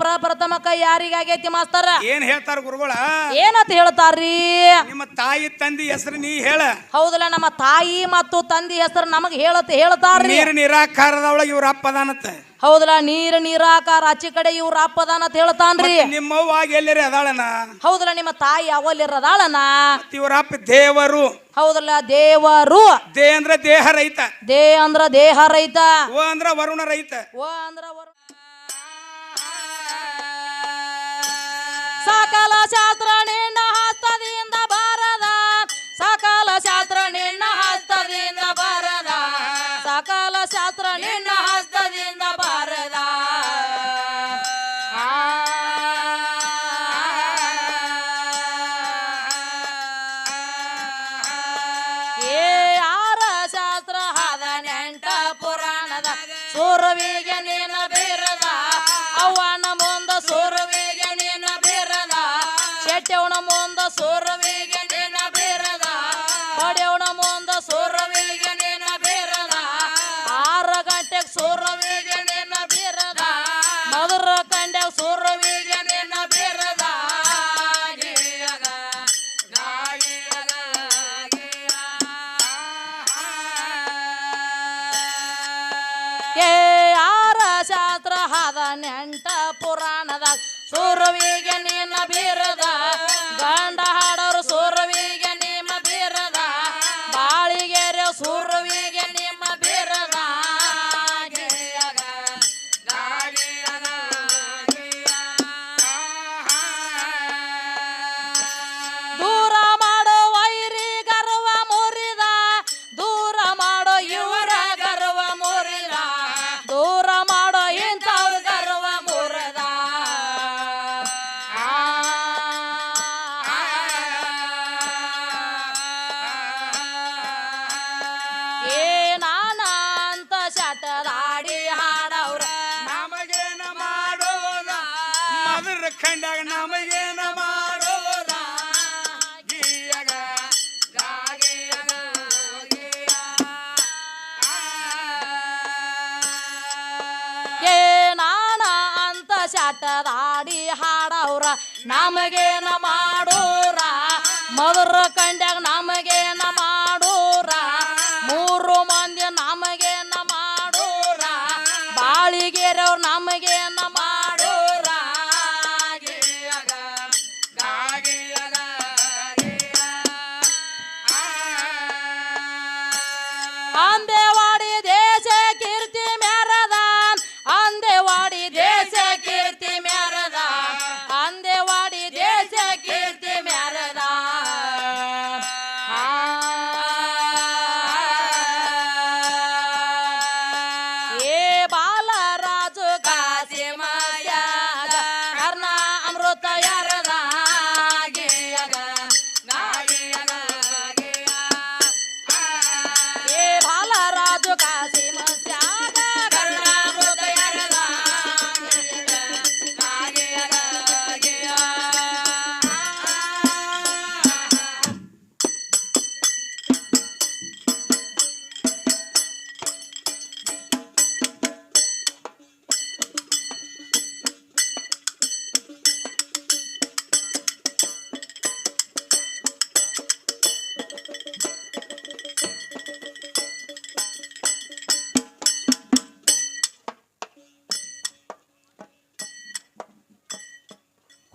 ಪ್ರಪ್ರಥಮಕ ಯಾರಿಗಾಗೈತಿ ಮಾಸ್ತರ? ಏನ್ ಹೇಳ್ತಾರ ಗುರುಗಳ? ಏನತ್ ಹೇಳ್ತಾರ್ರಿ? ನಿಮ್ಮ ತಾಯಿ ತಂದಿ ಹೆಸರು ನೀ ಹೇಳ. ಹೌದಲ್ಲ ನಮ್ಮ ತಾಯಿ ಮತ್ತು ತಂದಿ ಹೆಸರು ನಮಗ್ ಹೇಳತ್ ಹೇಳ್ತಾರ್ರಿ. ನೀರು ನಿರಾಕಾರದ ಒಳಗೆ ಇವ್ರ ಅಪ್ಪದಾನತ್ತ ಹೌದಲ್ಲ ನೀರ್ ನೀರಾಕಾರ ಆಚೆ ಕಡೆ ಇವ್ರ ಅಪ್ಪದಾನ ಅಂತ ಹೇಳ್ತಾನ್ರಿ. ನಿಮ್ಮವ್ವಾಗ ಎಲ್ಲಿರಿ ಅದಾಳನ ಹೌದಲ್ಲ ನಿಮ್ಮ ತಾಯಿ ಅವಲ್ಲಿರದಾಳನ ಮತ್ತ್ ಇವ್ರ ಅಪ್ಪ ದೇವರು. ಹೌದಲ್ಲ ದೇವರು. ದೇ ಅಂದ್ರ ದೇಹ ರೈತ. ದೇ ಅಂದ್ರ ದೇಹ ರೈತ. ಓ ಅಂದ್ರ ವರುಣ ರೈತ. ಓ ಅಂದ್ರ ವರುಣ. ಸಕಲ ಶಾಸ್ತ್ರ ನಿನ್ನ ಹಸ್ತದಿಂದ ಬರದ. ಸಕಲ ಶಾಸ್ತ್ರ ನಿನ್ನ ಹಸ್ತದಿಂದ ಬರದ. ಸಕಲ ಶಾಸ್ತ್ರ ನಿನ್ನ ಹಸ್ತದಿಂದ ಬರದ. ಏ, ಆರ ಶಾಸ್ತ್ರ ಹದನೆಂಟ ಪುರಾಣದ ಸೂರವಿಗೆ ಸೂರವಿಗೆ ನೀನ ಬೀರದ ನಮಗೇನ ಮಾಡೋದ ಗೀಯಗ, ಗಾಗಿಯಗ, ಗೀಯ. ಏ ನಾನ ಅಂತ ಶಟದಾಡಿ ಹಾಡವ್ರ ನಮಗೇನ ಮಾಡೋರ ಮಧುರ ಕಂಡ್ಯಾಗ ನಮಗೇನ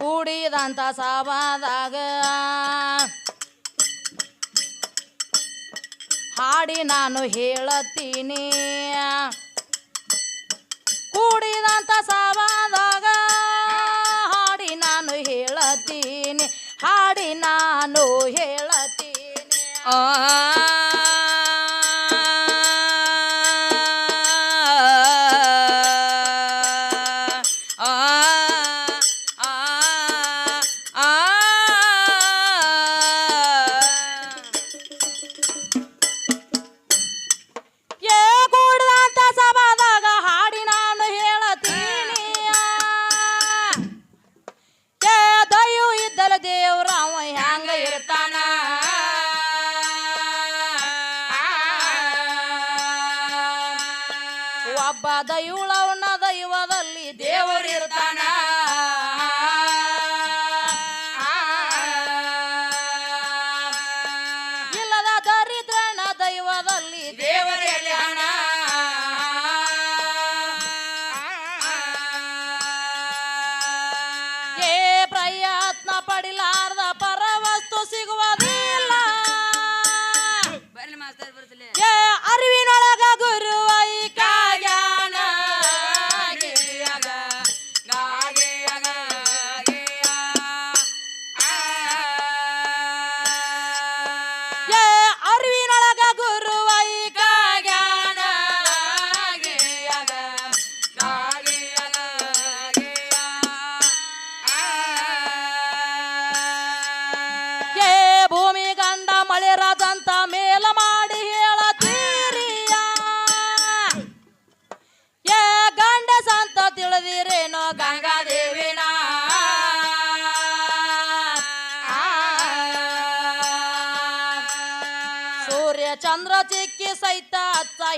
ಕೂಡಿದಂತ ಸಾವಾದಾಗ ಹಾಡಿ ನಾನು ಹೇಳತ್ತೀನಿ ಕೂಡಿದಂತ ಸಾವಾದಾಗ ಹಾಡಿ ನಾನು ಹೇಳತ್ತೀನಿ ಹಾಡಿ ನಾನು ಹೇಳತ್ತೀನಿ ಏ ಮೆಚ್ಚ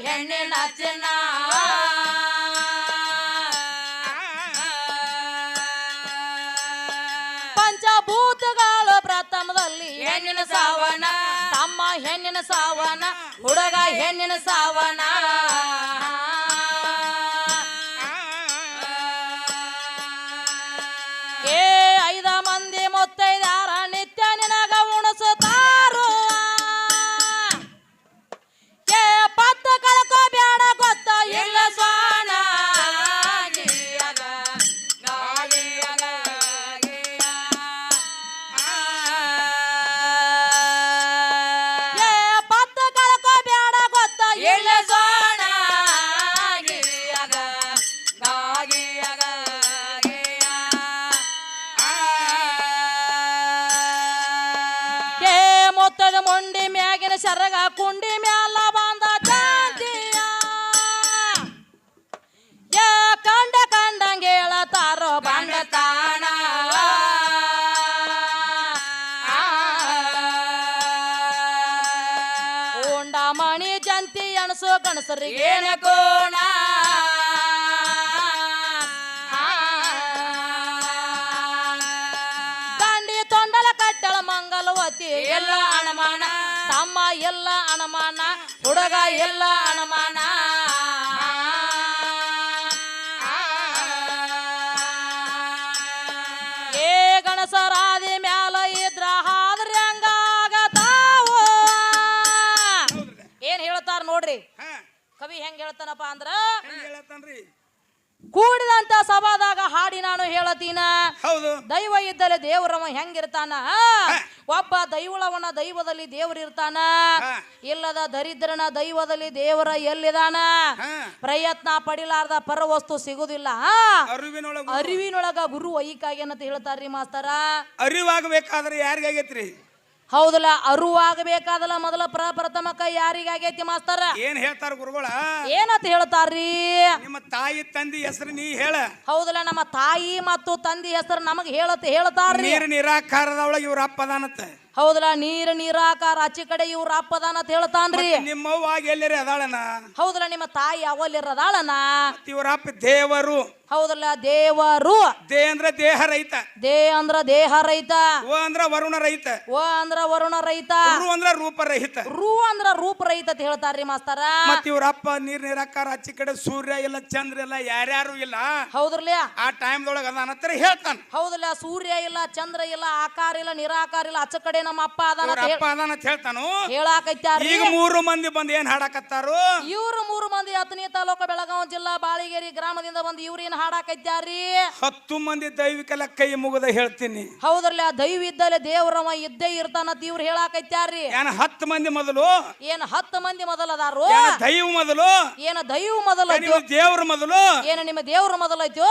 ಹೆಣ್ಣಿನ ಚಿನ್ನ. ಪಂಚಭೂತಗಳು ಪ್ರಥಮದಲ್ಲಿ ಹೆಣ್ಣಿನ ಸಾವನ ತಮ್ಮ ಹೆಣ್ಣಿನ ಸಾವನ ಹುಡುಗ ಹೆಣ್ಣಿನ ಸಾವನ. ತಮ್ಮ ಎಲ್ಲ ಅನುಮಾನ ಹುಡುಗ ಎಲ್ಲ ಅನುಮಾನ. ಏ ಗಣಸರಾದಿ ಮ್ಯಾಲ ಇದ್ರ ಹಾದ್ರಿ ಹಂಗಾಗತಾವು. ಏನ್ ಹೇಳ್ತಾರ ನೋಡ್ರಿ? ಕವಿ ಹೆಂಗ್ ಹೇಳ್ತಾನಪ್ಪ ಅಂದ್ರ ಕೂಡಿದಂತ ಸಭಾದಾಗ ಹಾಡಿ ನಾನು ಹೇಳತೀನ. ಹೌದು. ದೈವ ಇದ್ದಲ್ಲಿ ದೇವರವ ಹೆಂಗಿರ್ತಾನ? ಒಬ್ಬ ದೈವಳವನ ದೈವದಲ್ಲಿ ದೇವರಿರ್ತಾನ ಇಲ್ಲದ ದರಿದ್ರನ ದೈವದಲ್ಲಿ ದೇವರ ಎಲ್ಲಿದಾನ? ಪ್ರಯತ್ನ ಪಡಿಲಾರ್ದ ಪರವಸ್ತು ಸಿಗುದಿಲ್ಲ. ಅರಿವಿನೊಳಗ. ಅರಿವಿನೊಳಗ ಗುರು ಅಂತ ಹೇಳ್ತಾರ್ರಿ ಮಾಸ್ತರ? ಅರಿವಾಗಬೇಕಾದ್ರೆ ಯಾರಿಗಾಗೈತ್ರಿ? ಹೌದಲ್ಲ ಅರುವಾಗಬೇಕಾದಲ್ಲ ಮೊದಲ ಪ್ರಪ್ರಥಮಕ ಯಾರಿಗಾಗೈತಿ ಮಾಸ್ತರ? ಏನ್ ಹೇಳ್ತಾರ ಗುರುಗಳ? ಏನಂತ ಹೇಳ್ತಾರ್ರಿ? ನಿಮ್ಮ ತಾಯಿ ತಂದಿ ಹೆಸರು ನೀ ಹೇಳ. ಹೌದಲ್ಲ ನಮ್ಮ ತಾಯಿ ಮತ್ತು ತಂದಿ ಹೆಸರು ನಮಗ್ ಹೇಳತ್ ಹೇಳ್ತಾರ್ರಿ. ನೀರು ನಿರಾಕಾರದ ಒಳಗೆ ಇವ್ರ ಅಪ್ಪ ಅದಾನತ್ತ ಹೌದಲ್ಲ ನೀರ ನೀರಾಕಾರ ಆಚೆ ಕಡೆ ಇವ್ರ ಅಪ್ಪದಾನ ಅಂತ ಹೇಳ್ತಾನ್ರಿ. ನಿಮ್ಮ ಎಲ್ಲರಿ ಅದಾಳನ ಹೌದಲ್ಲ ನಿಮ್ಮ ತಾಯಿ ಅವಲ್ಲಿರದಾಳನ ಇವ್ರ ಅಪ್ಪ ದೇವರು. ಹೌದಲ್ಲ ದೇವರು. ದೇ ಅಂದ್ರ ದೇಹ ರೈತ. ದೇ ಅಂದ್ರ ದೇಹ ರೈತ. ಓ ಅಂದ್ರ ವರುಣ ರೈತ. ಓ ಅಂದ್ರ ವರುಣ ರೈತ. ರು ಅಂದ್ರ ರೂಪ ರಹಿತ. ರು ಅಂದ್ರ ರೂಪ ರಹಿತ ಅಂತ ಹೇಳ್ತಾರ್ರಿ ಮಾಸ್ತರ. ಮತ್ ಇವ್ರ ಅಪ್ಪ ನೀರ್ ನೀರಾಕಾರ ಆಚೆ ಕಡೆ ಸೂರ್ಯ ಇಲ್ಲ ಚಂದ್ರ ಇಲ್ಲ ಯಾರ್ಯಾರು ಇಲ್ಲ. ಹೌದ್ರಲ್ಯ? ಆ ಟೈಮ್ ದೊಳಗ ಅದಾನತ್ರ ಹೇಳ್ತಾನ. ಹೌದಲ್ಲ ಸೂರ್ಯ ಇಲ್ಲ ಚಂದ್ರ ಇಲ್ಲ ಆಕಾರ ಇಲ್ಲ ನಿರಾಕಾರ ಇಲ್ಲ ಆಚೆ ಕಡೆ ನಮ್ಮ ಅಪ್ಪ ಅದನ್ನ ಇವ್ರ ಅಪ್ಪ ಅದಾನ ಅಂತ ಹೇಳ್ತಾನು ಹೇಳಾಕೈತ್ಯಾರ್ರಿ ಈಗ ಮೂರು ಮಂದಿ ಬಂದು ಏನ್ ಹಾಡಕತ್ತಾರು? ಇವ್ರು ಮೂರು ಮಂದಿ ಹತ್ತನೇ ತಾಲೂಕು ಬೆಳಗಾವಿ ಜಿಲ್ಲಾ ಬಾಳಿಗೇರಿ ಗ್ರಾಮದಿಂದ ಬಂದು ಇವ್ರು ಏನ್ ಹಾಡಾಕೈತ್ಯಾರ್ರಿ ಹತ್ತು ಮಂದಿ ದೈವಿಕಲ ಕೈ ಮುಗಿದ ಹೇಳ್ತೀನಿ. ಆ ದೈವ ಇದ್ದಲ್ಲೇ ದೇವ್ರವ ಇದ್ದೇ ಇರ್ತಾನ ಇವ್ರು ಹೇಳಾಕೈತಾರಿ ಏನ್ ಹತ್ತು ಮಂದಿ ಮೊದಲು? ಏನ್ ಹತ್ತು ಮಂದಿ ಮೊದಲದಾರು? ಅದಾರು ದೈವ ಮೊದಲು? ಏನ ದೈವ ಮೊದಲ ನಿಮ್ಮ ದೇವ್ರ ಮೊದಲು? ಏನ ನಿಮ್ಮ ದೇವ್ರ ಮೊದಲೈತೋ?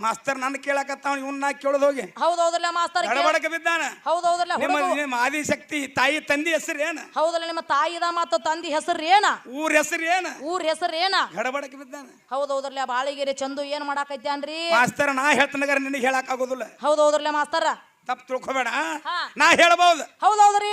ಮಾಸ್ತರ್ ನನ್ನ ಕೇಳಕತ್ತಾವ ನಾ ಕೇಳೋದ್ ಹೋಗಿ. ಹೌದೌದ್ರಲ್ಲ ಮಾಸ್ತರ್ ಗಡಬಡಕ ಬಿದ್ದಾನ ಹೌದೌದ್ರಲ್ಲ ನಿಮ್ಮ ನಿಮ್ಮ ಆದಿಶಕ್ತಿ ತಾಯಿ ತಂದಿ ಹೆಸರು ಏನ? ಹೌದಲ್ಲ ನಿಮ್ಮ ತಾಯಿದ ಮತ್ತು ತಂದಿ ಹೆಸರು ಏನ? ಊರ ಹೆಸರು ಏನ? ಊರ್ ಹೆಸರು ಏನ? ಗಡಬಡಕ ಬಿದ್ದಾನ ಹೌದೌದ್ರಲ್ಲ ಬಾಳಿಗೆರೆ ಚಂದು ಏನ್ ಮಾಡಾಕೈತ್ಯಾನ್ರಿ? ಮಾಸ್ತರ್ ನಾ ಹೇಳ್ತನಗರ ನಿನಗೆ ಹೇಳಕ್ ಆಗೋದಿಲ್ಲ. ಹೌದೌದ್ರಲ್ಲ ಮಾಸ್ತರ. ತಪ್ಪು ತಿಳ್ಕೊಬೇಡ. ನಾ ಹೇಳ್ಬಹುದು ಹೌದೌದ್ರಿ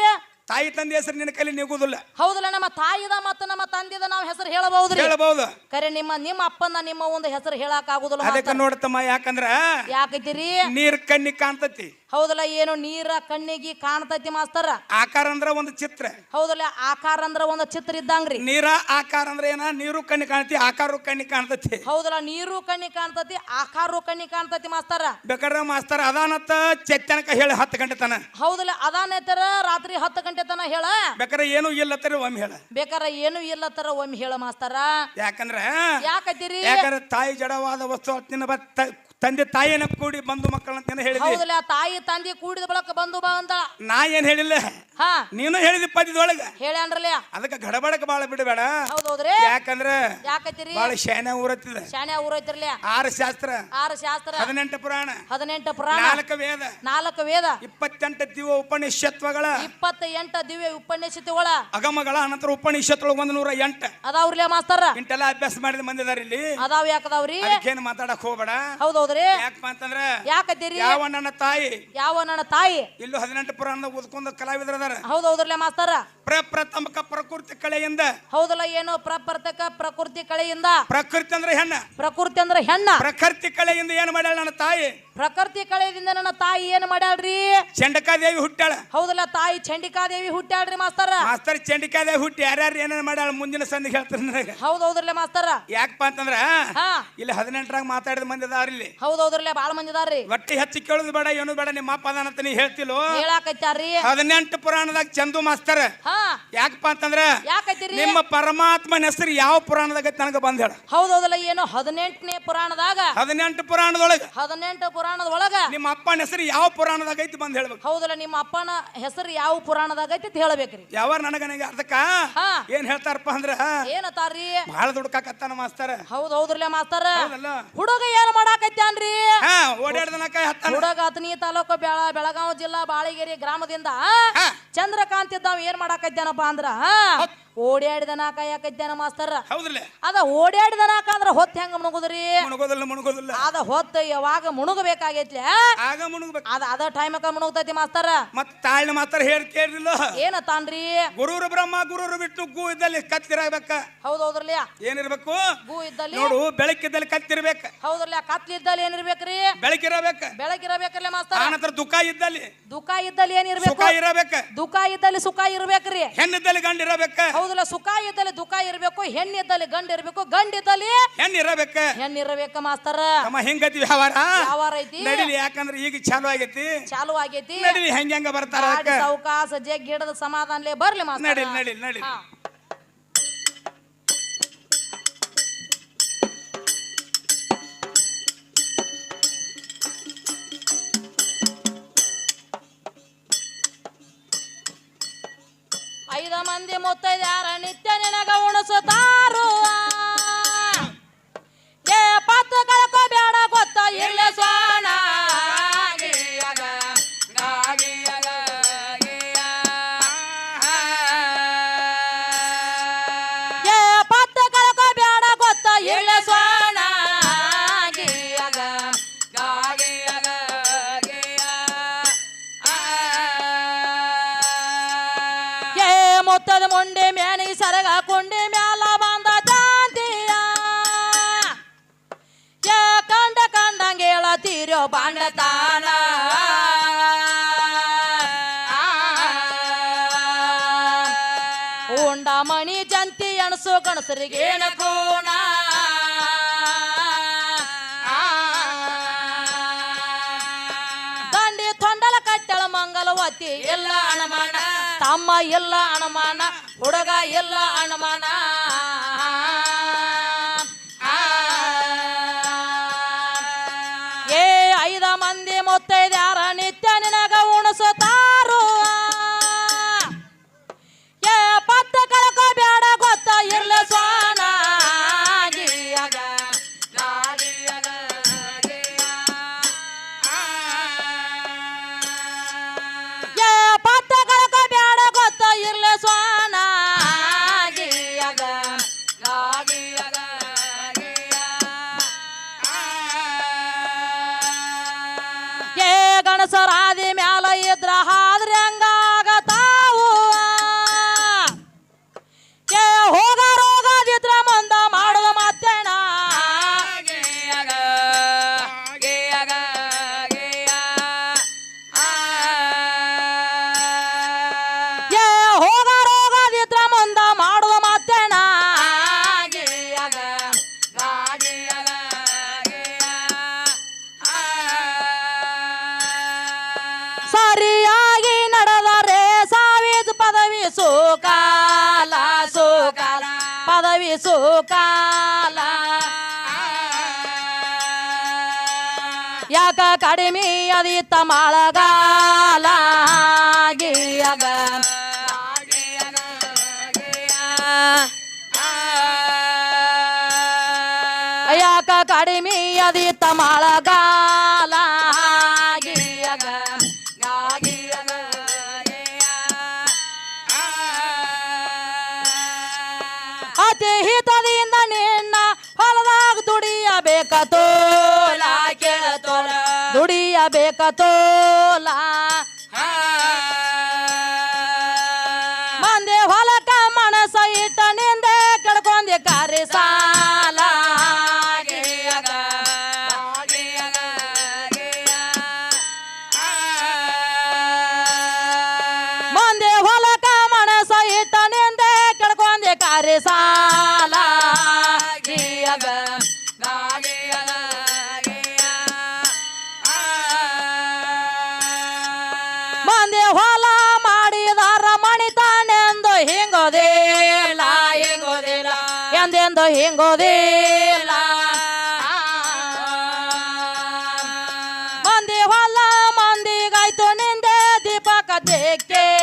ತಾಯಿ ತಂದೆ ಹೆಸರು ನಿನ್ನ ಕೈಲಿ ನಿಗುದಿಲ್ಲ ಹೌದಲ್ಲ ನಮ್ಮ ತಾಯಿದ ಮತ್ತು ನಮ್ಮ ತಂದಿದ ನಾವು ಹೆಸರು ಹೇಳಬಹುದ್ರಿ? ಹೇಳಬಹುದು. ಕರೆ ನಿಮ್ಮ ನಿಮ್ಮ ಅಪ್ಪನ ನಿಮ್ಮ ಒಂದು ಹೆಸರು ಹೇಳಕ್ ಆಗುದಿಲ್ಲ ಅದಕ್ಕೆ ನೋಡ್ತಮ್ಮ ಯಾಕಂದ್ರ ಯಾಕೈತಿರಿ? ನೀರ್ ಕಣ್ಣಿ ಕಾಣ್ತತಿ. ಹೌದಲ್ಲ ಏನು ನೀರ ಕಣ್ಣಿಗೆ ಕಾಣ್ತೈತಿ ಮಾಸ್ತರ? ಆಕಾರ ಅಂದ್ರ ಒಂದು ಚಿತ್ರ. ಹೌದಲ್ಲ ಆಕಾರ ಅಂದ್ರ ಒಂದು ಚಿತ್ರ ಇದ್ದಂಗ್ರಿ. ನೀರ ಆಕಾರ ಅಂದ್ರ ಏನ? ನೀರು ಕಣ್ಣಿ ಕಾಣ್ತಿ ಆಕಾರ ಕಣ್ಣಿ ಕಾಣ್ತತಿ. ಹೌದಲ್ಲ ನೀರು ಕಣ್ಣಿ ಕಾಣ್ತತಿ ಆಕಾರು ಕಣ್ಣಿ ಕಾಣ್ತತಿ ಮಾಸ್ತರ. ಬೇಕಾದ್ರೆ ಮಾಸ್ತರ್ ಅದಾನತ್ತ ಚೆತ್ತನಕ ಹೇಳಿ ಹತ್ತು ಗಂಟೆ ತನ. ಹೌದಲ್ಲ ಅದಾನೇತರ ರಾತ್ರಿ ಹತ್ತು ಗಂಟೆ ತನ ಹೇಳ. ಬೇಕಾರೆ ಏನು ಇಲ್ಲತ್ತರಿ ಒಮ್ಮೆ ಹೇಳ. ಬೇಕಾರ ಏನು ಇಲ್ಲ ತರ ಒಮ್ಮೆ ಹೇಳ ಮಾಸ್ತರ. ಯಾಕಂದ್ರ ಯಾಕತ್ತೀರಿ? ಯಾಕಂದ್ರೆ ತಾಯಿ ಜಡವಾದ ವಸ್ತು ತಿನ್ನ ತಂದೆ ತಾಯಿನ ಕೂಡಿ ಬಂಧು ಮಕ್ಕಳಂತ ಹೇಳಿದಿ ಹೌದಲ್ಲ ತಾಯಿ ತಂದೆ ಕೂಡಿದ ಬಳಕ ಬಂದು ಬಾ ಅಂತ ನಾ ಏನ್ ಹೇಳಿಲ್ಲ? ಹಾ. ನೀನು ಹೇಳಿದಿ ಪದ್ಯದೊಳಗ. ಹೇಳ್ಯಾನ್ರಲ್ಲ ಅದಕ್ಕೆ ಗಡಬಡಕ ಬಾಳ ಬಿಡಬೇಡ. ಹೌದೌದ್ರಿ? ಯಾಕಂದ್ರ ಯಾಕೈತಿರಿ ಬಾಳ ಶಾನೆ ಊರತ್ತಿದ. ಶಾನೆ ಊರೈತಿರ್ಲಿ ಆರು ಶಾಸ್ತ್ರ. ಆರು ಶಾಸ್ತ್ರ. ಹದಿನೆಂಟು ಪುರಾಣ. ಹದಿನೆಂಟು ಪುರಾಣ. ನಾಲ್ಕು ವೇದ. ನಾಲ್ಕು ವೇದ. ಇಪ್ಪತ್ತೆಂಟು ದಿವ್ಯ ಉಪನಿಷತ್ವಗಳ. ಇಪ್ಪತ್ತ ಎಂಟ ದಿವ್ಯ ಉಪನಿಷತ್ವಗಳ ಅಗಮಗಳ ಅನಂತರ ಉಪನಿಷತ್ಗಳು ಒಂದ್ ನೂರ ಎಂಟು. ಅದಾವ್ರಲ್ಲ ಮಾಸ್ತರ? ಇಂಟೆಲ್ಲ ಅಭ್ಯಾಸ ಮಾಡಿದ ಮಂದಿದಾರ ಇಲ್ಲಿ ಅದಾವ ಯಾಕದಾವ್ರಿ? ಅದಕ್ಕೇನು ಮಾತಾಡಕ್ ಹೋಗ್ಬೇಡ. ಹೌದೌದ್ರಿ. ಯಾಕಪ್ಪ ಅಂತಂದ್ರ ಯಾಕತ್ತೀರಿ ಯಾವ ನನ್ನ ತಾಯಿ? ಯಾವ ನನ್ನ ತಾಯಿ? ಇಲ್ಲೂ ಹದಿನೆಂಟು ಪುರಾಣದ ಓದ್ಕೊಂಡ ಕಲಾವಿದ್ರ ಹೌದು ಹೌದೌದ್ರಲ್ಲ ಮಾಸ್ತರ? ಪ್ರಪ್ರಥಮಕ ಪ್ರಕೃತಿ ಕಳೆಯಿಂದ ಹೌದಲ್ಲ ಏನು ಪ್ರಪರ್ತಕ ಪ್ರಕೃತಿ ಕಳೆಯಿಂದ ಪ್ರಕೃತಿ ಅಂದ್ರೆ ಹೆಣ್ಣ. ಪ್ರಕೃತಿ ಅಂದ್ರೆ ಹೆಣ್ಣ. ಪ್ರಕೃತಿ ಕಳೆಯಿಂದ ಏನ್ ಮಾಡ್ಯಾಳ ನನ್ನ ತಾಯಿ? ಪ್ರಕೃತಿ ಕಳೆದಿಂದ ನನ್ನ ತಾಯಿ ಏನ್ ಮಾಡ್ಯಾಳ್ರಿ? ಚಂಡಕಾದೇವಿ ಹುಟ್ಟಾಳ ಹೌದಲ್ಲ ತಾಯಿ ಚಂಡಿಕಾ ದೇವಿ ಹುಟ್ಟಾಳ್ರಿ ಮಾಸ್ತರ? ಮಾಸ್ತರ್ ಚಂಡಿಕಾದೇವಿ ಹುಟ್ಟಿ ಯಾರ್ಯಾರು ಏನೇನ್ ಮಾಡ್ಯಾಳ ಮುಂದಿನ ಸಂದಿಗೆ ಹೇಳ್ತಾರೆ ನನಗೆ. ಹೌದೌದ್ರಲ್ಲ ಮಾಸ್ತರ? ಯಾಕಪ್ಪ ಅಂತಂದ್ರ ಹಾ. ಇಲ್ಲಿ ಹದಿನೆಂಟರಾಗ ಮಾತಾಡಿದ ಮಂದಿ ಅದಾರ ಇಲ್ಲಿ. ಹೌದೌದ್ರಲ್ಲ ಬಾಳ ಮಂದಿ ಅದಾರ್ರಿ. ಒಟ್ಟಿ ಹೆಚ್ಚು ಕೇಳುದು ಬೇಡ ಏನು ಬೇಡ ನಿಮ್ಮ ಅಪ್ಪ ಅದಾನ ಅಂತ ನೀ ಹೇಳ್ತಿಲ್ಲೋ ಹೇಳಾಕೈತಾರ್ರಿ ಹದಿನೆಂಟು ಪುರಾಣದಾಗ ಚಂದು ಮಾಸ್ತರ್. ಹಾ. ಯಾಕಪ್ಪ ಅಂತಂದ್ರ ಯಾಕೈತಿರಿ? ನಿಮ್ಮ ಪರಮಾತ್ಮನ ಹೆಸರು ಯಾವ ಪುರಾಣದಾಗ ನನಗೆ ಬಂದ ಹೇಳ. ಹೌದೌದಲ್ಲ ಏನು ಹದಿನೆಂಟನೇ ಪುರಾಣದಾಗ? ಹದಿನೆಂಟು ಪುರಾಣದೊಳಗೆ. ಹದಿನೆಂಟು ಪುರಾಣದ ಒಳಗ? ನಿಮ್ಮ ಅಪ್ಪನ ಹೆಸರು ಯಾವ ಪುರಾಣದಾಗ ಐತಿ ಬಂದ್ ಹೇಳ್ಬೇಕು. ಹೌದಲ್ಲ ನಿಮ್ಮ ಅಪ್ಪನ ಹೆಸರು ಯಾವ ಪುರಾಣದಾಗ ಐತಿ ಅಂತ ಹೇಳ್ಬೇಕ್ರಿ. ಯಾವ ನನಗ ನನಗೆ ಅದಕ್ಕ ಹಾ. ಏನ್ ಹೇಳ್ತಾರಪ್ಪ ಅಂದ್ರ? ಏನತಾರ್ರಿ? ಬಹಳ ದುಡ್ಕಾಕತ್ತಾನ ಮಾಸ್ತಾರ. ಹೌದ್ ಹೌದ್ರಲ್ಲೇ ಮಾಸ್ತರ? ಹೌದಲ್ಲ. ಹುಡುಗ ಏನ್ ಮಾಡಾಕತ್ಯಾನ್ರಿ? ಹಾ ಓಡಾಡ್ದನಕ ಹತ್ತಾನ. ಹುಡುಗ ಅತನಿ ತಾಲೂಕು ಬೆಳ ಬೆಳಗಾವಿ ಜಿಲ್ಲಾ ಬಾಳಿಗೆರೆ ಗ್ರಾಮದಿಂದ ಹಾ. ಚಂದ್ರಕಾಂತ್ ಇದ್ದಾವ ಏನ್ ಮಾಡಾಕತ್ಯಾನಪ್ಪ ಅಂದ್ರ? ಓಡ್ಯಾಡಿದನ ಕಾಯಕತ್ಯಾನ ಮಾಸ್ತರ. ಹೌದ್ರಲ್ಲ. ಅದ ಓಡ್ಯಾಡಿದನಾಕ ಅಂದ್ರ ಹೊತ್ತ ಹೆಂಗ ಮುಣಗುದ್ರಿ? ಮುಣಗೋದಿಲ್ಲ ಮುಣಗೋದಿಲ್ಲ. ಅದ ಹೊತ್ತ ಯಾವಾಗ ಮುಣಗಬೇಕಾಗೈತ್ಲೆ? ಆಗ ಮುಣಗ್ಬೇಕು. ಅದ ಅದ ಅಕ್ಕ ಮುಣಗ್ತೈತಿ ಮಾಸ್ತರ. ಮತ್ ತಾಳ್ನ ಮಾಸ್ತರ ಹೇಳಿ ಕೇಳಿಲ್ಲ ಏನತಾನ್ರಿ ಗುರುರು ಬ್ರಹ್ಮ ಗುರುರು ಬಿಟ್ಟು ಗು ಇದ್ದಲ್ಲಿ ಕತ್ತಿರಬೇಕ ಹೌದೌದ್ರಲ್ಯ ಏನಿರ್ಬೇಕು? ಗು ಇದ್ದಲ್ಲಿ ನೋಡು ಬೆಳಕಿದ್ದಲ್ಲಿ ಕತ್ತಿರ್ಬೇಕ. ಹೌದ್ರಲ್ಯ? ಕತ್ಲಿ ಇದ್ದಲ್ಲಿ ಏನಿರ್ಬೇಕ್ರಿ? ಬೆಳಕಿರಬೇಕ. ಬೆಳಕಿರಬೇಕಲ್ಲ ಮಾಸ್ತರ? ಆನಂತರ ದುಃಖ ಇದ್ದಲ್ಲಿ. ದುಃಖ ಇದ್ದಲ್ಲಿ ಸುಖ ಏನಿರ್ಬೇಕು ಇರಬೇಕ. ದುಃಖ ಇದ್ದಲ್ಲಿ ಸುಖ ಇರ್ಬೇಕ್ರಿ. ಹೆಣ್ಣಿದ್ದಲ್ಲಿ ಗಂಡ ಇರಬೇಕ ಹೌದಲ್ಲ ಸುಖ ಇದ್ದಲ್ಲಿ ದುಃಖ ಇರ್ಬೇಕು ಹೆಣ್ಣಿದ್ದಲ್ಲಿ ಗಂಡ ಇರ್ಬೇಕು ಗಂಡ ಇದ್ದಲ್ಲಿ ಹೆಣ್ಣಿರಬೇಕ ಹೆಣ್ಣು ಇರ್ಬೇಕ ಮಾಸ್ತರ. ತಮ್ಮ ಹೆಂಗತಿ ವ್ಯವಹಾರ? ಯಾವಾರ ನಡಿಲಿ ಯಾಕಂದ್ರೆ ಈಗ ಚಾಲು ಆಗೈತಿ. ಚಾಲು ಆಗೈತಿ? ನಡಿಲಿ ಹೆಂಗ ಹೆಂಗ ಬರ್ತಾರ ಅವಕಾಶ ಅದಕ್ಕ. ಸಾವ್ಕಾಸ ಜಗ್ ಗಿಡದ ಸಮಾಧಾನಲೆ ಬರ್ಲಿ ಮಾತ್ರ ನಡಿಲಿ ನಡಿಲಿ ನಡಿಲಿ. ಐದ ಮಂದಿ ಮುತ್ತೈದ್ಯಾರ ನಿತ್ಯ ನಿನಗ ಉಣಸುತ್ತಾರು. ಬಾಂಡತಾನ. ಉಂಡ ಮಣಿ ಜಂತಿ ಅಣಸು ಗಣಸರಿಗೆ ಏನ ಕೋಣ. ದಂಡಿ ತೊಂಡಲ ಕಟ್ಟಳ ಮಂಗಲವತಿ. ಎಲ್ಲ ಅಣಮಾನ. ತಮ್ಮ ಎಲ್ಲ ಅಣಮಾನ. ಹುಡುಗ ಎಲ್ಲ ಅಣಮಾನ. ಮುತ್ತೈದ್ಯಾರ ನಿತ್ಯ ಸುಕಾಲ ಯಾಕ ಕಡಿಮೆ ಅದಿತ್ತ ತಮಾಳಗಾಲ ಯಾಕ ಕಡಿಮೆ ಅದಿತ್ತ ಮಳೆಗಾಲ? ದುಡಿಯಬೇಕ ತೋಲ ಕೇಳ ತೋಲ. ದುಡಿಯಬೇಕ ಹಿಂಗೋದಿಲ್ಲ ಮಂದಿ ಹೊಲ ಮಂದಿಗಾಯ್ತು ನಿಂದೆ ದೀಪಕ ದೇಕ್ಕೆಲ್ಲ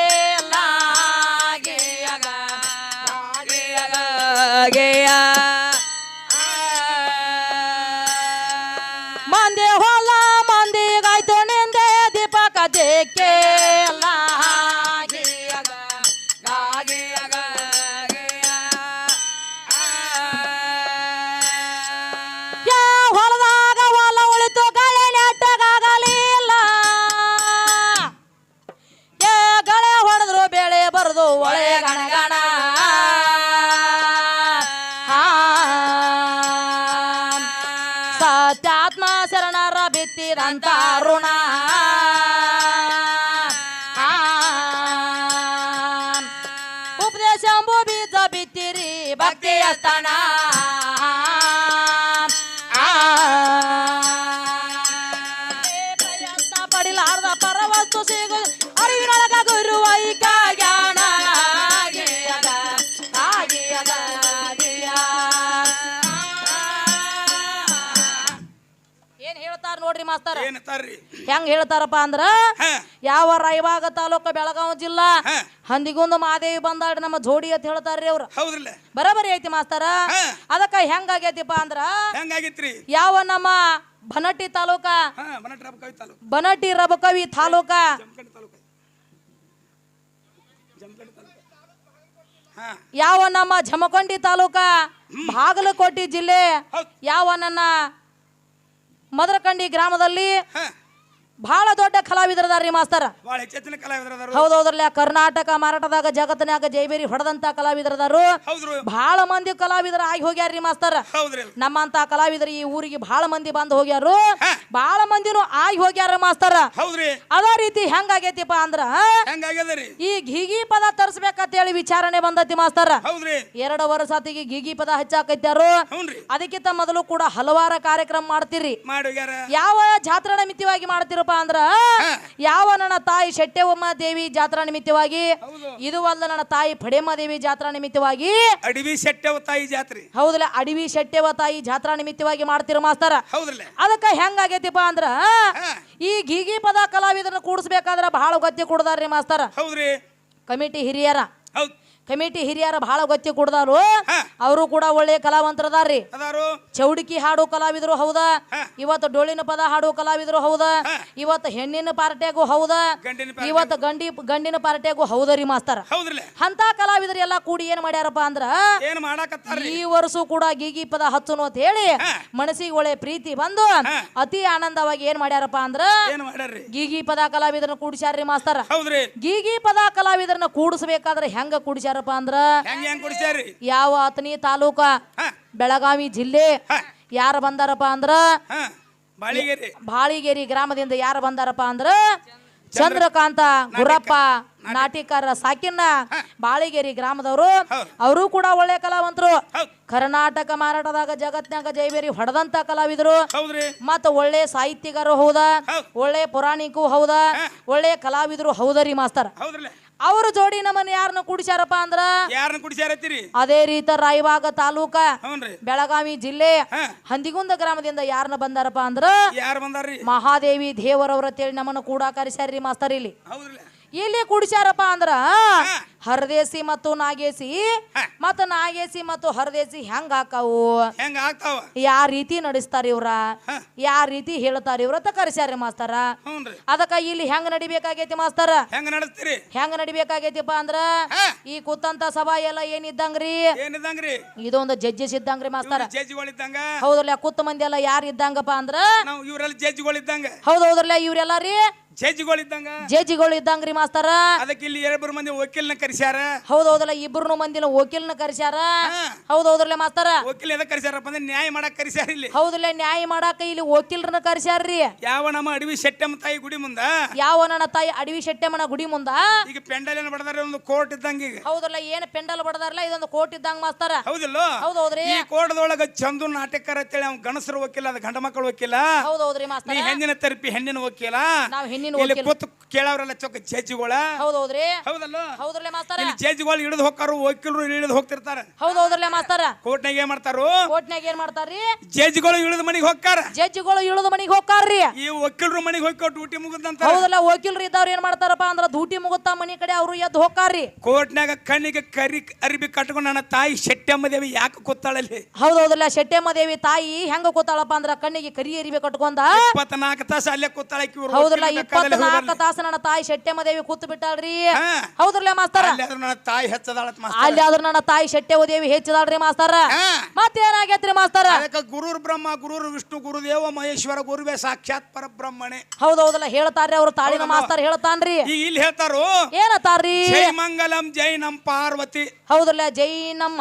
ಸತ್ಯಾತ್ಮ ಶರಣರ ಬಿತ್ತಿದಂತ ಋಣ ಹೇಳ್ತಾರ? ಏನಂತಾರ್ರಿ ಹೆಂಗ್ ಹೇಳ್ತಾರಪ್ಪ ಅಂದ್ರ ಯಾವ ರಾಯಬಾಗ ತಾಲೂಕ ಬೆಳಗಾವಿ ಜಿಲ್ಲಾ ಹಂದಿಗೊಂದು ಮಾದೇವಿ ಬಂದಾಡ್ರಿ ನಮ್ಮ ಜೋಡಿ ಅಂತ ಹೇಳ್ತಾರ್ರಿ ಅವ್ರ. ಹೌದ್ರಲ್ಲ? ಬರಬರಿ ಐತಿ ಮಾಸ್ತರ. ಅದಕ್ಕೆ ಹೆಂಗಾಗೈತಿಪ್ಪ ಅಂದ್ರ ಹೆಂಗಾಗಿತ್ರಿ? ಯಾವ ನಮ್ಮ ಬನಟ್ಟಿ ತಾಲೂಕ ಬನಟಿ ತಾಲೂಕು. ಬನಟ್ಟಿ ರಬಕವಿ ತಾಲೂಕ. ಯಾವ ನಮ್ಮ ಜಮಖಂಡಿ ತಾಲೂಕ ಬಾಗಲಕೋಟೆ ಜಿಲ್ಲೆ. ಯಾವ ನನ್ನ ಮದರಕಂಡಿ ಗ್ರಾಮದಲ್ಲಿ ಬಹಳ ದೊಡ್ಡ ಕಲಾವಿದರದಾರ್ರಿ ಮಾಸ್ತರ. ಭಾಳ ಕಲಾವಿದರದಾರು. ಹೌದೌದ್ರಲ್ಲ ಕರ್ನಾಟಕ ಮಾರಾಟದಾಗ ಜಗತ್ತಿನಾಗ ಜೈಬೇರಿ ಹೊಡೆದಂತ ಕಲಾವಿದರದಾರು. ಹೌದ್ರು. ಬಹಳ ಮಂದಿ ಕಲಾವಿದರ ಆಗಿ ಹೋಗ್ಯಾರ್ರಿ ಮಾಸ್ತರ. ಹೌದ್ರಿ. ನಮ್ಮಂತ ಕಲಾವಿದರು ಈ ಊರಿಗೆ ಬಹಳ ಮಂದಿ ಬಂದು ಹೋಗ್ಯಾರು. ಬಹಳ ಮಂದಿನು ಆಗಿ ಹೋಗ್ಯಾರ ಮಾಸ್ತರ. ಹೌದ್ರಿ. ಅದೇ ರೀತಿ ಹೆಂಗಾಗೈತಿಪ್ಪ ಅಂದ್ರ ಹೆಂಗಾಗ್ಯದರಿ? ಈ ಘಿಗಿ ಪದ ತರಿಸ್ಬೇಕಂತ ಹೇಳಿ ವಿಚಾರಣೆ ಬಂದತಿ ಮಾಸ್ತರ. ಹೌದ್ರಿ. ಎರಡು ವರ್ಷ ಸತಿಗೆ ಗಿಗಿ ಪದ ಹಚ್ಚಾಕೈತ್ಯಾರು. ಅದಕ್ಕಿಂತ ಮೊದಲು ಕೂಡ ಹಲವಾರು ಕಾರ್ಯಕ್ರಮ ಮಾಡ್ತೀರಿ. ಯಾವ ಜಾತ್ರಾ ನಿಮಿತ್ತವಾಗಿ ಮಾಡ್ತಿರಪ್ಪ ಅಂದ್ರ. ಯಾವ ನನ್ನ ತಾಯಿ ಶೆಟ್ಟೆವಮ್ಮ ದೇವಿ ಜಾತ್ರಾ ನಿಮಿತ್ತವಾಗಿ ಇದು ಅಲ್ಲ ನನ್ನ ತಾಯಿ ಪಡೆಮ್ಮ ದೇವಿ ಜಾತ್ರಾ ನಿಮಿತ್ತವಾಗಿ ಅಡವಿ ಶೆಟ್ಟೆವ ತಾಯಿ ಜಾತ್ರೆ. ಹೌದಲ್ಲ ಅಡವಿ ಶೆಟ್ಟೆವ ತಾಯಿ ಜಾತ್ರಾ ನಿಮಿತ್ತವಾಗಿ ಮಾಡ್ತಿರೋ ಮಾಸ್ತರ? ಅದಕ್ಕೆ ಹೆಂಗಾಗೈತಿಪ್ಪ ಅಂದ್ರ ಈ ಗೀಗಿ ಪದ ಕಲಾವಿದರನ್ನ ಕೂಡಿಸ್ಬೇಕಾದ್ರ ಬಹಳ ಗತಿ ಕೊಡದಾರ್ರಿ ಮಾಸ್ತರ. ಹೌದ್ರಿ. ಕಮಿಟಿ ಹಿರಿಯರ. ಹೌದ್. ಕಮಿಟಿ ಹಿರಿಯರ ಬಹಳ ಗೊತ್ತಿ ಕೊಡ್ದಾರು. ಅವರು ಕೂಡ ಒಳ್ಳೆ ಕಲಾವಂತರದಾರ್ರಿ. ಅದಾರು ಚೌಡಿಕಿ ಹಾಡು ಕಲಾವಿದರು ಹೌದಾ ಇವತ್ತು ಡೊಳ್ಳಿನ ಪದ ಹಾಡು ಕಲಾವಿದರು ಹೌದಾ ಇವತ್ತು ಹೆಣ್ಣಿನ ಪಾರ್ಟಿಯಾಗೂ ಹೌದಾ ಇವತ್ತು ಗಂಡಿ ಗಂಡಿನ ಪಾರ್ಟಿಯಾಗೂ ಹೌದರಿ ಮಾಸ್ತರ. ಅಂತ ಕಲಾವಿದರು ಎಲ್ಲ ಕೂಡಿ ಏನ್ ಮಾಡ್ಯಾರಪ್ಪ ಅಂದ್ರ ಈ ವರ್ಷ ಕೂಡ ಗೀಗಿ ಪದ ಹತ್ತು ಅಂತ ಹೇಳಿ. ಮನಸ್ಸಿಗೆ ಒಳ್ಳೆ ಪ್ರೀತಿ ಬಂದು ಅತಿ ಆನಂದವಾಗಿ ಏನ್ ಮಾಡ್ಯಾರಪ್ಪ ಅಂದ್ರ ಗೀಗಿ ಪದ ಕಲಾವಿದರನ್ನ ಕೂಡಿಸ್ಯಾರ್ರಿ ಮಾಸ್ತರ. ಗೀಗಿ ಪದ ಕಲಾವಿದರನ್ನ ಕೂಡಿಸ್ಬೇಕಾದ್ರೆ ಹೆಂಗ ಕೂಡಿಸ್ಯಾರಪ್ಪ ಅಂದ್ರ ಯಾವ ಆತನಿ ತಾಲೂಕ? ಬೆಳಗಾವಿ ಜಿಲ್ಲೆ. ಯಾರು ಬಂದಾರಪ್ಪ ಅಂದ್ರ ಬಾಳಿಗೆರಿ. ಗ್ರಾಮದಿಂದ ಯಾರು ಬಂದಾರಪ್ಪ ಅಂದ್ರ ಚಂದ್ರಕಾಂತ ಗುರಪ್ಪ ನಾಟಿಕಾರ ಸಾಕಿನ್ನ ಬಾಳಿಗೇರಿ ಗ್ರಾಮದವರು. ಅವರು ಕೂಡ ಒಳ್ಳೆ ಕಲಾವಂತರು. ಕರ್ನಾಟಕ ಮಾರಾಟದಾಗ ಜಗತ್ನಾಗ ಜೈಬೇರಿ ಹೊಡೆದಂತ ಕಲಾವಿದರು. ಮತ್ತ ಒಳ್ಳೆ ಸಾಹಿತ್ಯಗಾರರು ಹೌದಾ. ಒಳ್ಳೆ ಪುರಾಣಿಕೂ ಹೌದಾ. ಒಳ್ಳೆ ಕಲಾವಿದರು ಹೌದರಿ ಮಾಸ್ತರ. ಅವ್ರ ಜೋಡಿ ನಮ್ಮನ್ನ ಯಾರನ್ನ ಕುಡಿಸ್ಯಾರಪ್ಪ ಅಂದ್ರ? ಯಾರನ್ನ ಕುಡಿಸ್ಯಾರತ್ತೀರಿ? ಅದೇ ರೀತಿ ರಾಯಬಾಗ ತಾಲೂಕ ಬೆಳಗಾವಿ ಜಿಲ್ಲೆ ಹಂದಿಗುಂದ ಗ್ರಾಮದಿಂದ ಯಾರನ್ನ ಬಂದಾರಪ್ಪ ಅಂದ್ರ? ಯಾರು ಬಂದಾರ್ರಿ? ಮಹಾದೇವಿ ದೇವರವ್ರ ತೇಳಿ ನಮ್ಮನ್ನ ಕೂಡ ಕರೆಸ್ಯಾರ್ರಿ ಮಾಸ್ತರ್ ಇಲ್ಲಿ. ಇಲ್ಲಿ ಕುಡಿಸ್ಯಾರಪ್ಪ ಅಂದ್ರ? ಹರದೇಸಿ ಮತ್ತು ನಾಗೇಸಿ. ಮತ್ತ ನಾಗೇಸಿ ಮತ್ತು ಹರದೇಸಿ ಹೆಂಗ ಹಾಕಾವು? ಹೆಂಗ ಆಗ್ತಾವ ಯಾ ರೀತಿ ನಡೆಸ್ತಾರ ಇವ್ರ? ಯಾ ರೀತಿ ಹೇಳ್ತಾರ ಇವ್ರ ಅಂತ ಕರ್ಸ್ಯಾರ ಮಾಸ್ತರ. ಅದಕ್ಕ ಇಲ್ಲಿ ಹೆಂಗ್ ನಡಿಬೇಕಾಗೈತಿ ಮಾಸ್ತರ? ಹೆಂಗ ನಡೆಸ್ತೀರಿ? ಹೆಂಗ್ ನಡಿಬೇಕಾಗೈತಿಪ್ಪ ಅಂದ್ರ? ಈ ಕೂತಂತ ಸಭಾ ಎಲ್ಲ ಏನಿದ್ದಂಗ್ರಿ? ಏನಿದ್ದಂಗ್ರಿ? ಇದೊಂದು ಜಡ್ಜಸ್ ಇದ್ದಂಗ್ರಿ ಮಾಸ್ತರ. ಹೌದ್ರಲ್ಲ ಹೌದಲ್ಲ ಕೂತ ಮಂದಿ ಎಲ್ಲ ಯಾರು ಇದ್ದಂಗಪ್ಪ ಅಂದ್ರ? ಇವರೆಲ್ಲ ಜಡ್ಜಿಗಳಿದ್ದಂಗ ಹೌದ್ ಹೌದ್ರಲ್ಲ ಇವ್ರೆಲ್ಲ ರೀ? ಜಡ್ಜಿಗಳು ಇದ್ದಂಗ್ರಿ ಮಾಸ್ತರ. ಅದಕ್ಕೆ ಇಲ್ಲಿ ಎರಡ್ಬರು ಮಂದಿ ವಕೀಲನ ಕರೆಸ್ಯಾರ? ಹೌದ್ ಹೌದಲ್ಲ ಇಬ್ಬರು ಮಂದಿನ ವಕೀಲನ ಕರ್ಸ್ಯಾರ. ಹೌದ್ ಹೌದ್ರಲ್ಲ ಮಾಸ್ತರ. ವಕೀಲ ಎದಕ್ ಕರೆಸ್ಯಾರಪ್ಪ ಅಂದ್ರೆ ನ್ಯಾಯ ಮಾಡಕ್ ಕರೆಸ್ಯಾರ ಇಲ್ಲಿ. ಹೌದಲ್ಲ ನ್ಯಾಯ ಮಾಡಾಕ ಇಲ್ಲಿ ವಕೀಲರನ್ನ ಕರ್ಸ್ಯಾರ್ರಿ. ಯಾವ ನಮ್ಮ ಅಡವಿ ಶೆಟ್ಟಮ್ಮ ತಾಯಿ ಗುಡಿ ಮುಂದ? ಯಾವ ನನ್ನ ತಾಯಿ ಅಡವಿ ಶೆಟ್ಟಮ್ಮನ ಗುಡಿ ಮುಂದ? ಈಗ ಪೆಂಡಲ್ ಏನ್ ಬಡದಾರ ಒಂದು ಕೋರ್ಟ್ ಇದ್ದಂಗ ಈಗ. ಹೌದಲ್ಲ ಏನ್ ಪೆಂಡಲ್ ಬಡದಾರಲ್ಲ ಇದೊಂದು ಕೋರ್ಟ್ ಇದ್ದಂಗ ಮಾಸ್ತರ. ಹೌದಿಲ್ಲ? ಹೌದ್ ಹೌದ್ರಿ. ಈ ಕೋಟದೊಳಗ ಚಂದು ನಾಟಕರ ಅಂತೇಳಿ ಅವ್ನ ಗಣಸರ ವಕೀಲ ಅದ ಗಂಡ ಮಕ್ಕಳ ವಕೀಲ. ಹೌದ್ ಹೌದ್ರಿ ಮಾಸ್ತರ. ಹೆಣ್ಣಿನ ತರಪಿ ಹೆಣ್ಣಿನ ವಕೀಲ. ನಾವ್ ಹೆಣ್ಣಿನ ಇಲ್ಲಿ ಕೂತು ಕೇಳವ್ರಲ್ಲ ಚೊಕ್ಕ ಜಡ್ಜಿಗಳ ಹೌದ್ ಹೌದ್ರಿ. ಹೌದಲ್ಲ? ಹೌದ್ರಲ್ಲೇ ಮಾಸ್ತರ? ಇಲ್ಲಿ ಜಡ್ಜಿಗಳು ಇಳಿದು ಹೋಗ್ತಾರು ವಕೀಲರು ಇಳಿದು ಹೋಗ್ತಿರ್ತಾರ. ಹೌದ್ ಹೌದ್ರಲ್ಲ ಮಾಸ್ತರ? ಕೋರ್ಟ್ನಾಗ ಏನ್ ಮಾಡ್ತಾರು? ಕೋರ್ಟ್ನಾಗ ಏನ್ ಮಾಡ್ತಾರ್ರಿ? ಜಡ್ಜಿಗಳು ಇಳಿದು ಮನೆಗೆ ಹೋಗ್ತಾರ ಜಡ್ಜಿಗಳು ಇಳಿದು ಮನಿಗ್ ಹೋಗ್ತಾರ್ರಿ ಈ ವಕೀಲರು ಮನೆಗೆ ಹೋಗಿ ಡ್ಯೂಟಿ ಮುಗಿದಂತ ಹೌದಲ್ಲ ವಕೀಲರು ಇದ್ದವ್ರು ಏನ್ ಮಾಡ್ತಾರಪ್ಪ ಅಂದ್ರ ಡ್ಯೂಟಿ ಮುಗುತ್ತಾ ಮನಿ ಕಡೆ ಅವರು ಎದ್ದು ಹೋಗ್ತಾರ್ರಿ ಕೋರ್ಟ್ನಾಗ ಕಣ್ಣಿಗೆ ಕರಿ ಅರಿಬಿ ಕಟ್ಕೊಂಡು ನನ್ನ ತಾಯಿ ಶೆಟ್ಟಮ್ಮ ದೇವಿ ಯಾಕೆ ಕೂತಾಳಲ್ಲಿ ಹೌದ್ ಹೌದಲ್ಲ ಶೆಟ್ಟಮ್ಮ ದೇವಿ ತಾಯಿ ಹೆಂಗ ಕೂತಾಳಪ್ಪ ಅಂದ್ರ ಕಣ್ಣಿಗೆ ಕರಿ ಅರಿಬಿ ಕಟ್ಕೊಂಡ. ಇಪ್ಪತ್ನಾಲ್ಕು ತಾಸು ಅಲ್ಲೇ ಕೂತಾಳಕ್ಕಿ ಇವ್ರು ಹೌದಲ್ಲ ಇಪ್ಪತ್ನಾಲ್ಕು ತಾಸು ನನ್ನ ತಾಯಿ ಶೆಟ್ಟಮ್ಮ ದೇವಿ ಕೂತು ಬಿಟ್ಟಾಳ್ರಿ. ಹೌದ್ರಲ್ಲ ಮಾಸ್ತರ? ನನ್ನ ತಾಯಿ ಹೆಚ್ಚದಾಳತ್ ಅಲ್ಲಿ ಆದ್ರ ನನ್ನ ತಾಯಿ ಶೆಟ್ಟೆವ ದೇವಿ ಹೆಚ್ಚಿದಾಳ್ರಿ ಮಾಸ್ತರ. ಮತ್ತೇನಾಗೈತ್ರಿ ಮಾಸ್ತರ? ಅದಕ್ಕೆ ಗುರುರ್ ಬ್ರಹ್ಮ ಗುರುರ್ ವಿಷ್ಣು ಗುರುದೇವ ಮಹೇಶ್ವರ ಗುರುವೇ ಸಾಕ್ಷಾತ್ ಪರಬ್ರಹ್ಮಣೆ. ಹೌದ್ ಹೌದಲ್ಲ ಹೇಳ್ತಾರ್ರಿ ಅವ್ರ ತಾಳಿನ ಮಾಸ್ತಾರ ಹೇಳ್ತಾನ್ರಿ. ಈಗ ಇಲ್ಲಿ ಹೇಳ್ತಾರೋ? ಏನತ್ತಾರ್ರಿ? ಜೈ ಮಂಗಲಂ ಜೈ ನಮ್ ಪಾರ್ವತಿ. ಹೌದ್ರಲ್ಲ ಜೈನಮ್ಮ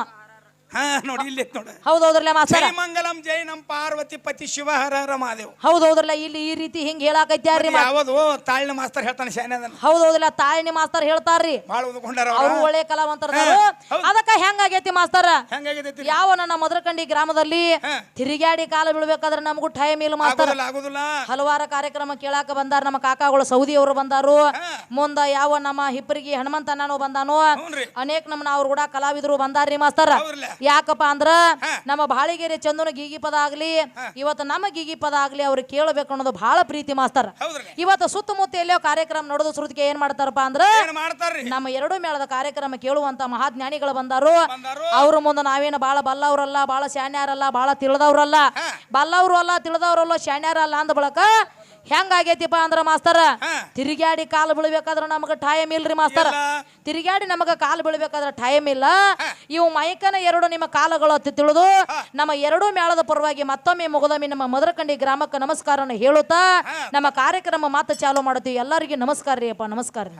ಹಾ ನೋಡಿ ಇಲ್ಲಿ ನೋಡ. ಹೌದ್ ಹೌದ್ರಲ್ಲ ಮಾಸ್ತರ? ಮಂಗಲಂ ಜೈ ನಮ್ ಪಾರ್ವತಿ ಪತಿ ಶಿವ ಹರ ಹರ ಮಹಾದೇವ್. ಹೌದ್ ಹೌದ್ರಲ್ಲ ಇಲ್ಲಿ ಈ ರೀತಿ ಹಿಂಗ್ ಹೇಳಾಕೈತ್ಯಾರ್ರಿ ಮಾ- ಯಾವುದು? ತಾಳಿನ ಮಾಸ್ತರ್ ಹೇಳ್ತಾನೆ ಶಾನೆ ಅದನ್ನ. ಹೌದ್ ಹೌದಲ್ಲ ತಾಳಿನಿ ಮಾಸ್ತರ್ ಹೇಳ್ತಾರ್ರಿ. ಭಾಳ ಓದ್ಕೊಂಡಾರ ಅವ್ರು. ಒಳ್ಳೆ ಕಲಾವಂತರ ಹಾ, ಹೌದ್. ಅದಕ್ಕ ಹೆಂಗಾಗೈತಿ ಮಾಸ್ತರ? ಹೆಂಗಾಗೈತಿ ಯಾವ ನನ್ನ ಮದರಕಂಡಿ ಗ್ರಾಮದಲ್ಲಿ ಹಾ. ತಿರುಗಾಡಿ ಕಾಲ ಬೀಳ್ಬೇಕಾದ್ರೆ ನಮಗೂ ಟೈಮ್ ಇಲ್ಲ ಮಾಸ್ತಾರ. ಆಗುದಿಲ್ಲ ಆಗುದಿಲ್ಲ. ಹಲವಾರು ಕಾರ್ಯಕ್ರಮ ಕೇಳಾಕ ಬಂದಾರ ನಮ್ಮ ಕಾಕಾಗಳು ಸೌದಿ ಅವರು ಬಂದಾರು. ಹಾ. ಮುಂದ ಯಾವ ನಮ್ಮ ಹಿಪ್ಪರಿಗೆ ಹನುಮಂತಣ್ಣನು ಬಂದಾನು ಹ್ಞೂನ್ರಿ. ಅನೇಕ ನಮ್ಮ ಅವ್ರು ಕೂಡ ಕಲಾವಿದರು ಬಂದಾರ್ರಿ ಮಾಸ್ತರ. ಯಾಕಪ್ಪ ಅಂದ್ರ ನಮ್ಮ ಬಾಳಿಗೆರೆ ಚಂದನ ಗೀಗಿ ಪದ ಆಗ್ಲಿ ಇವತ್ತು ನಮ್ಮ ಗೀಗಿ ಪದ ಆಗ್ಲಿ ಅವ್ರಿಗೆ ಕೇಳಬೇಕು ಅನ್ನೋದು ಬಹಳ ಪ್ರೀತಿ ಮಾಸ್ತರ. ಇವತ್ತು ಸುತ್ತಮುತ್ತ ಎಲ್ಲೋ ಕಾರ್ಯಕ್ರಮ ನಡೆದು ಶ್ರುತಿಗೆ ಏನ್ ಮಾಡ್ತಾರಪ್ಪ ಅಂದ್ರ ನಮ್ಮ ಎರಡು ಮೇಳದ ಕಾರ್ಯಕ್ರಮ ಕೇಳುವಂತ ಮಹಾಜ್ಞಾನಿಗಳು ಬಂದಾರು. ಅವ್ರ ಮುಂದೆ ನಾವೇನು ಬಹಳ ಬಲ್ಲವ್ರಲ್ಲ ಬಹಳ ಶಾಣ್ಯಾರಲ್ಲ ಬಹಳ ತಿಳಿದವ್ರಲ್ಲ. ಬಲ್ಲವ್ರು ಅಲ್ಲ ತಿಳಿದವ್ರಲ್ಲ ಶಾಣ್ಯಾರಲ್ಲ ಅಂದ ಬಳಕ ಹೆಂಗಾಗೈತಿಪ್ಪ ಅಂದ್ರ ಮಾಸ್ತರ. ತಿರುಗಾಡಿ ಕಾಲು ಬೀಳ್ಬೇಕಾದ್ರ ನಮಗ ಟೈಮ್ ಇಲ್ರಿ ಮಾಸ್ತರ. ತಿರುಗಾಡಿ ನಮಗ ಕಾಲು ಬೀಳ್ಬೇಕಾದ್ರ ಟೈಮ್ ಇಲ್ಲ. ಇವು ಮೈಕನ ಎರಡು ನಿಮ್ಮ ಕಾಲಗಳು ಅಂತ ತಿಳಿದು ನಮ್ಮ ಎರಡು ಮೇಳದ ಪರವಾಗಿ ಮತ್ತೊಮ್ಮೆ ಮುಗದೊಮ್ಮೆ ನಮ್ಮ ಮದರಕಂಡಿ ಗ್ರಾಮಕ್ಕೆ ನಮಸ್ಕಾರನ ಹೇಳುತ್ತಾ ನಮ್ಮ ಕಾರ್ಯಕ್ರಮ ಮಾತು ಚಾಲು ಮಾಡುತ್ತೀವಿ. ಎಲ್ಲರಿಗೂ ನಮಸ್ಕಾರ ರೀ ಅಪ್ಪ ನಮಸ್ಕಾರ ರೀ.